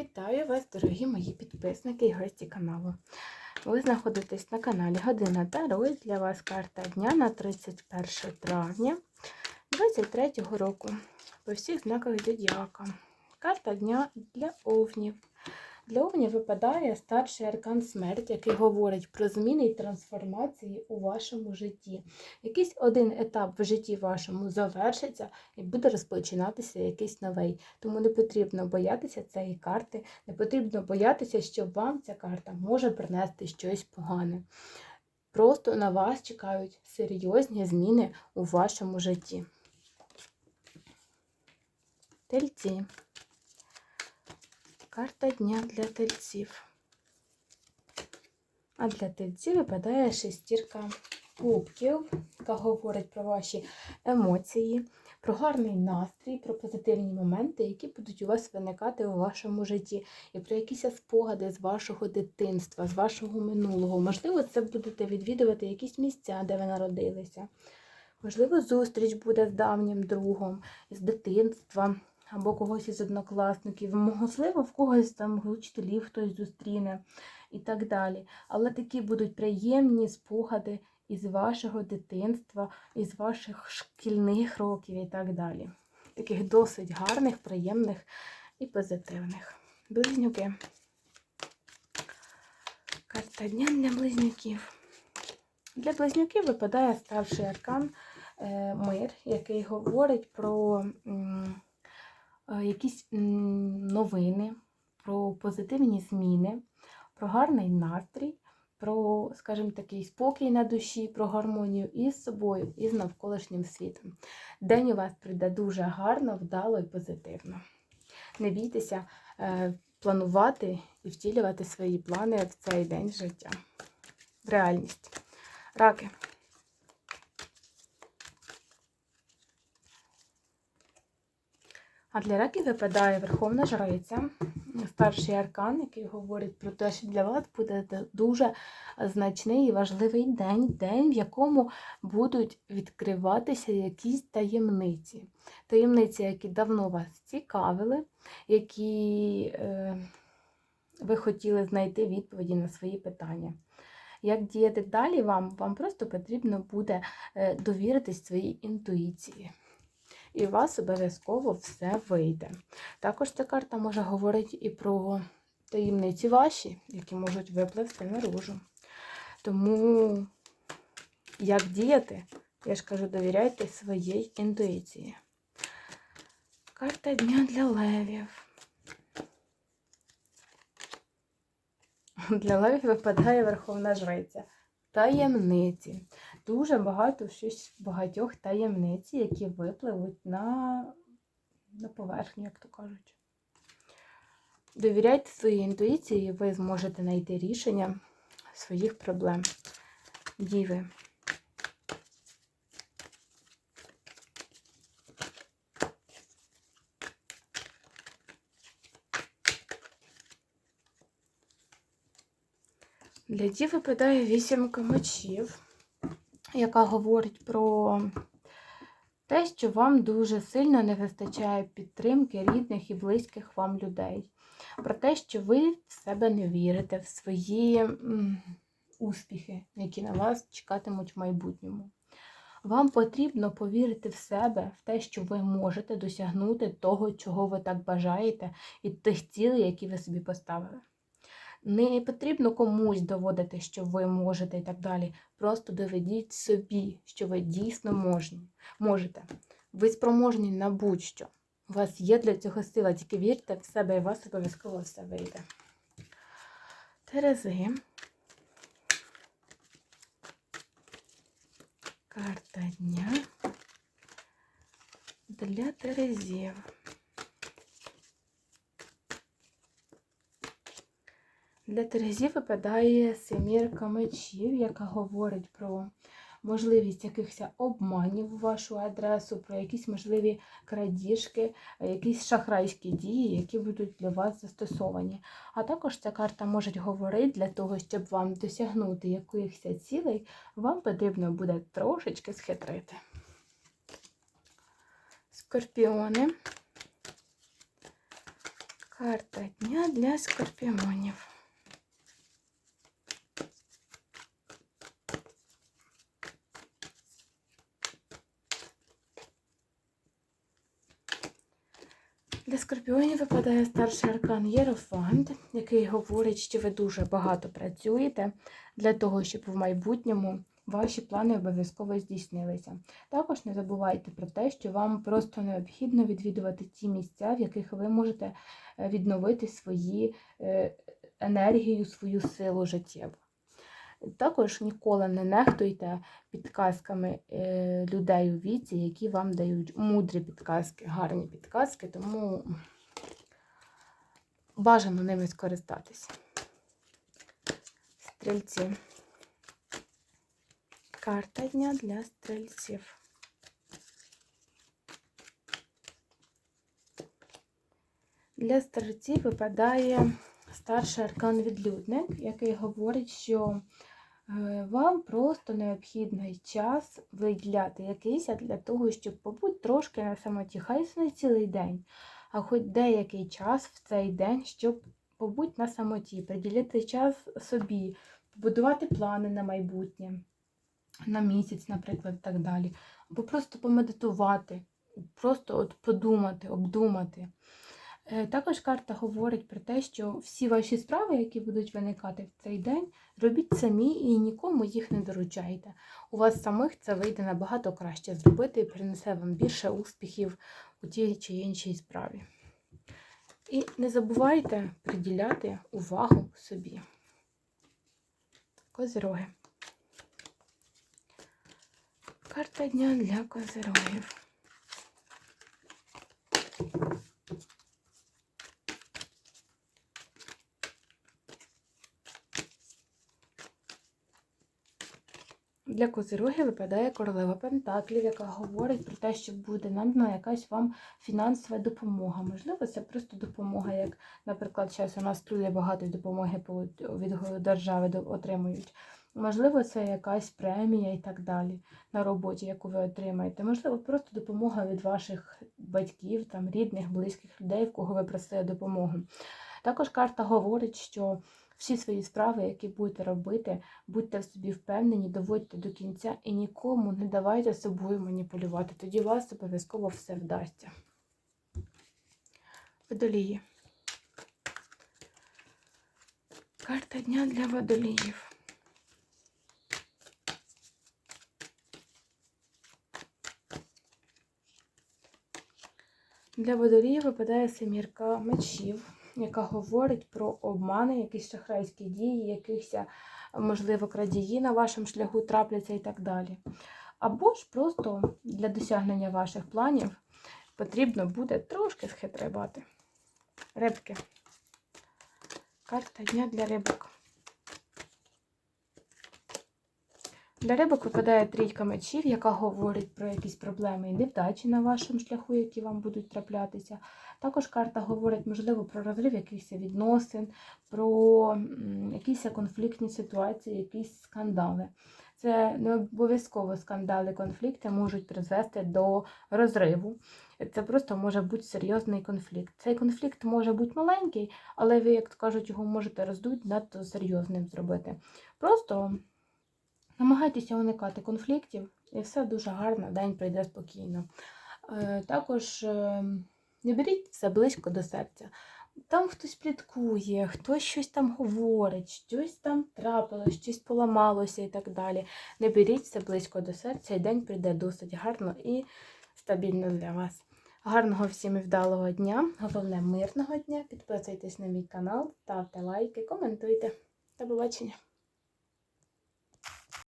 Вітаю вас, дорогі мої підписники і гості каналу. Ви знаходитесь на каналі Година Таро. Для вас карта дня на 31 травня 2023 року. По всіх знаках зодіака. Карта дня для овнів. Для овнів випадає старший аркан смерть, який говорить про зміни і трансформації у вашому житті. Якийсь один етап в житті вашому завершиться і буде розпочинатися якийсь новий. Тому не потрібно боятися цієї карти, не потрібно боятися, що вам ця карта може принести щось погане. Просто на вас чекають серйозні зміни у вашому житті. Тельці. Карта дня для тельців. А для тельців випадає шестірка кубків, яка говорить про ваші емоції, про гарний настрій, про позитивні моменти, які будуть у вас виникати у вашому житті, і про якісь спогади з вашого дитинства, з вашого минулого. Можливо, це будете відвідувати якісь місця, де ви народилися. Можливо, зустріч буде з давнім другом, з дитинства або когось із однокласників, можливо, в когось там учителів хтось зустріне і так далі. Але такі будуть приємні спогади із вашого дитинства, із ваших шкільних років і так далі. Таких досить гарних, приємних і позитивних. Близнюки. Карта дня для близнюків. Для близнюків випадає старший аркан е, мир, який говорить про якісь новини, про позитивні зміни, про гарний настрій, про, скажімо, такий спокій на душі, про гармонію із собою, і з навколишнім світом. День у вас прийде дуже гарно, вдало і позитивно. Не бійтеся е, планувати і втілювати свої плани в цей день життя. В реальність. Раки. А для раків випадає Верховна Жриця, старший аркан, який говорить про те, що для вас буде дуже значний і важливий день, день, в якому будуть відкриватися якісь таємниці. Таємниці, які давно вас цікавили, які е, ви хотіли знайти відповіді на свої питання. Як діяти далі вам? Вам просто потрібно буде е, довіритись своїй інтуїції. І у вас обов'язково все вийде. Також ця карта може говорити і про таємниці ваші, які можуть випливти наружу. Тому, як діяти, я ж кажу, довіряйте своїй інтуїції. Карта дня для левів. Для левів випадає Верховна Жриця. Таємниці. Дуже багато щось багатьох таємниць, які випливуть на, на поверхню, як то кажуть. Довіряйте своїй інтуїції, і ви зможете знайти рішення своїх проблем. Діви. Для дів випадає вісімка мечів, яка говорить про те, що вам дуже сильно не вистачає підтримки рідних і близьких вам людей. Про те, що ви в себе не вірите, в свої успіхи, які на вас чекатимуть в майбутньому. Вам потрібно повірити в себе, в те, що ви можете досягнути того, чого ви так бажаєте, і тих цілей, які ви собі поставили. Не потрібно комусь доводити, що ви можете і так далі. Просто доведіть собі, що ви дійсно можні. можете. Ви спроможні на будь-що. У вас є для цього сила, тільки вірте в себе і у вас обов'язково все вийде. Терези. Карта дня для Терезів. Для Терезів випадає семірка мечів, яка говорить про можливість якихось обманів у вашу адресу, про якісь можливі крадіжки, якісь шахрайські дії, які будуть для вас застосовані. А також ця карта може говорити для того, щоб вам досягнути якихось цілей, вам потрібно буде трошечки схитрити. Скорпіони. Карта дня для скорпіонів. Для скорпіонів випадає старший аркан Єрофант, який говорить, що ви дуже багато працюєте для того, щоб в майбутньому ваші плани обов'язково здійснилися. Також не забувайте про те, що вам просто необхідно відвідувати ті місця, в яких ви можете е, відновити свої е, енергію, свою силу життєву. Також ніколи не нехтуйте підказками е, людей у віці, які вам дають мудрі підказки, гарні підказки, тому бажано ними скористатися. Стрільці. Карта дня для стрільців. Для стрільців випадає старший аркан відлюдник, який говорить, що вам просто необхідний час виділяти якийсь для того, щоб побути трошки на самоті. Хай не цілий день, а хоч деякий час в цей день, щоб побути на самоті, приділити час собі, побудувати плани на майбутнє, на місяць, наприклад, і так далі. Або просто помедитувати, просто от подумати, обдумати. Е, Також карта говорить про те, що всі ваші справи, які будуть виникати в цей день, робіть самі і нікому їх не доручайте. У вас самих це вийде набагато краще зробити і принесе вам більше успіхів у тій чи іншій справі. І не забувайте приділяти увагу собі. Козироги. Карта дня для козирогів. Для козирогів випадає королева Пентаклів, яка говорить про те, що буде надана якась вам фінансова допомога. Можливо, це просто допомога, як, наприклад, зараз у нас люди багато допомоги від держави отримують. Можливо, це якась премія і так далі на роботі, яку ви отримаєте. Можливо, просто допомога від ваших батьків, там, рідних, близьких людей, в кого ви просили допомогу. Також карта говорить, що всі свої справи, які будете робити, будьте в собі впевнені, доводьте до кінця і нікому не давайте собою маніпулювати. Тоді вас обов'язково все вдасться. Водолії. Карта дня для водоліїв. Для водоліїв випадає семірка мечів, яка говорить про обмани, якісь шахрайські дії, якісь, можливо, крадії на вашому шляху трапляться і так далі. Або ж просто для досягнення ваших планів потрібно буде трошки схитрибати. Рибки. Карта дня для рибок. Для рибок випадає трійка мечів, яка говорить про якісь проблеми і невдачі на вашому шляху, які вам будуть траплятися. Також карта говорить, можливо, про розрив якихось відносин, про якісь конфліктні ситуації, якісь скандали. Це не обов'язково скандали, конфлікти можуть призвести до розриву. Це просто може бути серйозний конфлікт. Цей конфлікт може бути маленький, але ви, як кажуть, його можете роздути, надто серйозним зробити. Просто намагайтеся уникати конфліктів, і все дуже гарно, день пройде спокійно. Е, Також е, не беріть все близько до серця. Там хтось пліткує, хтось щось там говорить, щось там трапилось, щось поламалося і так далі. Не беріть все близько до серця, і день прийде досить гарно і стабільно для вас. Гарного всім і вдалого дня, головне мирного дня. Підписуйтесь на мій канал, ставте лайки, коментуйте. До побачення!